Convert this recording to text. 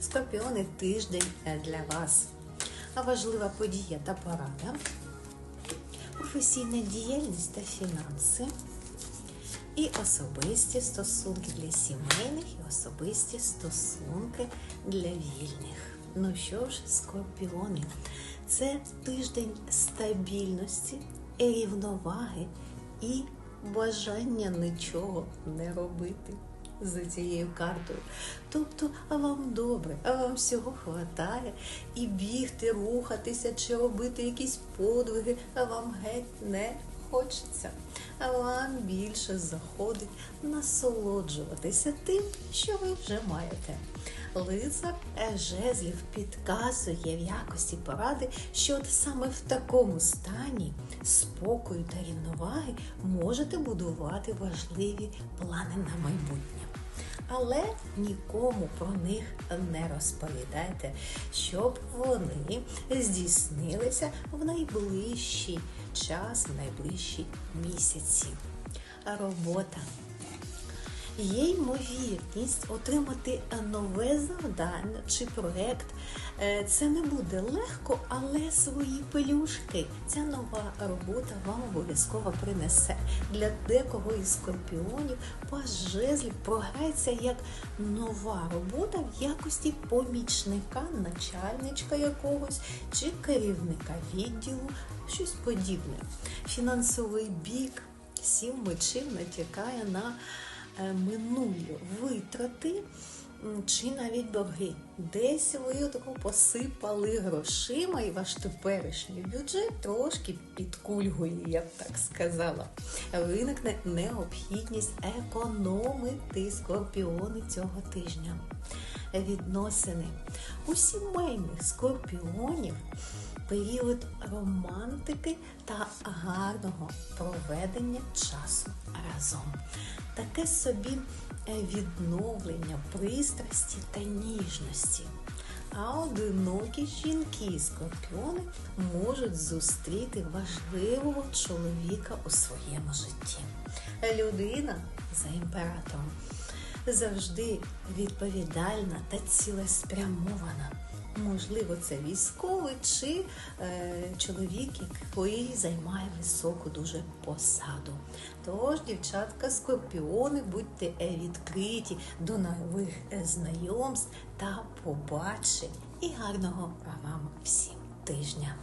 Скорпіони тиждень е, для вас. А важлива подія та порада. Професійна діяльність та фінанси. І особисті стосунки для сімейних і особисті стосунки для вільних. Ну що ж, скорпіони, це тиждень стабільності, рівноваги і бажання нічого не робити за цією картою. Тобто, вам добре, а вам всього хватає і бігти, рухатися чи робити якісь подвиги, а вам геть не хочеться. А вам більше заходить насолоджуватися тим, що ви вже маєте. Лицар жезлів підказує в якості поради, що от саме в такому стані спокою та рівноваги можете будувати важливі плани на майбутнє. Але нікому про них не розповідайте, щоб вони здійснилися в найближчий час, в найближчі місяці. Робота. Є ймовірність отримати нове завдання чи проект. Е, Це не буде легко, але свої пелюшки ця нова робота вам обов'язково принесе. Для декого із скорпіонів паж жезлів програється як нова робота в якості помічника, начальничка якогось чи керівника відділу, щось подібне. Фінансовий бік сім мечів натякає на минулі витрати чи навіть борги. Десь ви отако посипали грошима, і ваш теперішній бюджет трошки підкульгує, я б так сказала. Виникне необхідність економити скорпіони цього тижня. Відносини у сімейних скорпіонів період романтики та гарного проведення часу разом. Таке собі відновлення пристрасті та ніжності. А одинокі жінки скорпіони можуть зустріти важливого чоловіка у своєму житті. Людина за імператором завжди відповідальна та цілеспрямована. Можливо, це військовий чи е, чоловік, який займає високу дуже посаду. Тож, дівчатка, скорпіони, будьте е, відкриті до нових е, знайомств та побачень. І гарного вам всім тижня!